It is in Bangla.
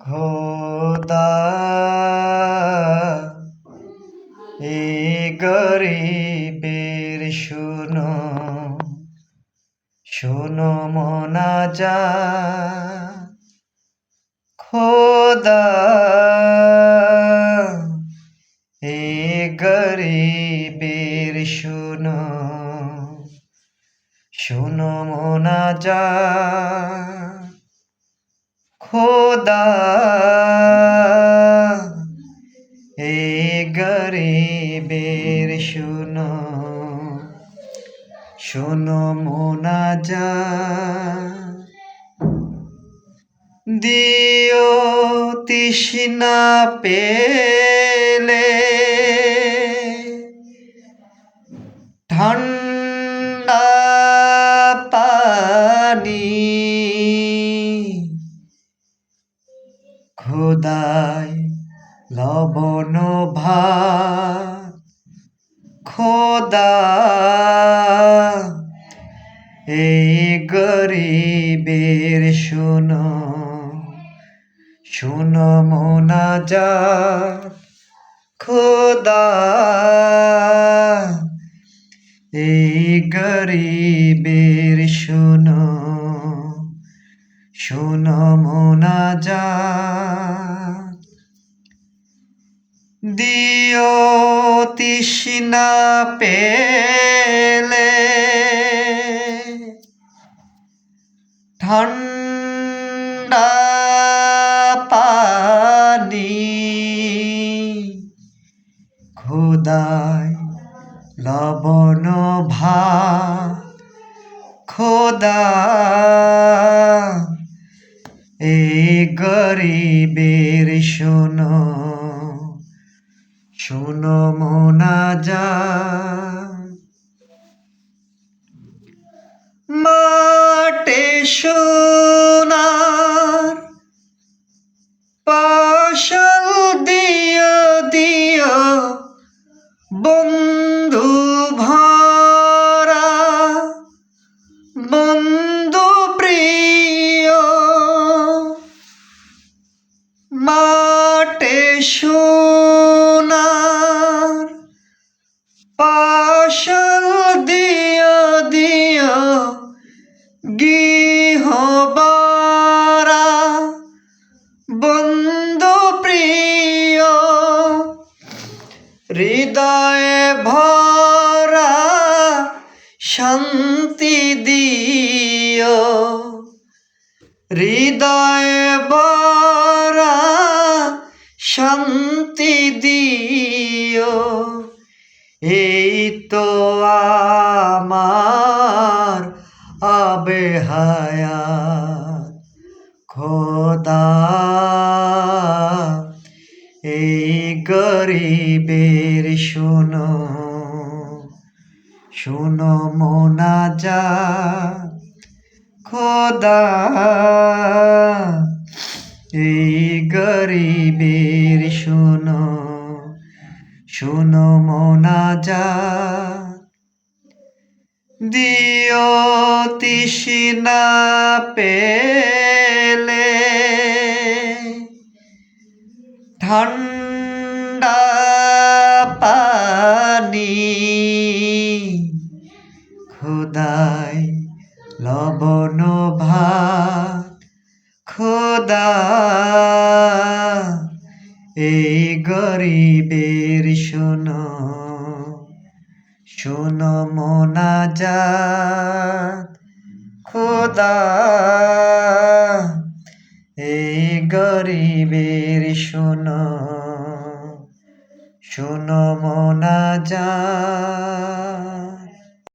খোদা এই গরিবের শুনো শুনো মোনাজা খোদা এই গরিবের শুনো শুনো মোনাজা খোদা এই গরিবের শুনো শুনো মোনাজা। দিও তৃষ্ণা পেলে ঠান্ডা পানি খোদায় লবণ ভাত খোদা। এই গরিবের শুনো শুনো মোনাজা খোদা, এই গরিবের শুনো শুনো মোনাজা দিও তৃষ্ণা পেলে। ঠান্ডা পানি খোদায় লবণ ভাত খোদা এই গরিবের শোনো শোনো মোনাজা মাটে সোনার পাশল দিও দিও বন্ধু হৃদয়ে ভরা শান্তি দিও। হৃদয়ে ভরা শান্তি দিও। এই তো আমার আবে হায়াত খোদা। এই গরিবের শোনো শোনো মোনা যা খোদা। এই গরিবের শোনো শোনো মোনাজা। দিও তৃষ্ণা পেলে ঠান্ডা পানি খোদায় লবণ ভাত খোদা। এই গরিবের শোনো শোনো মোনাজাত। খোদা এই গরিবের শোনো শোনো মোনাজাত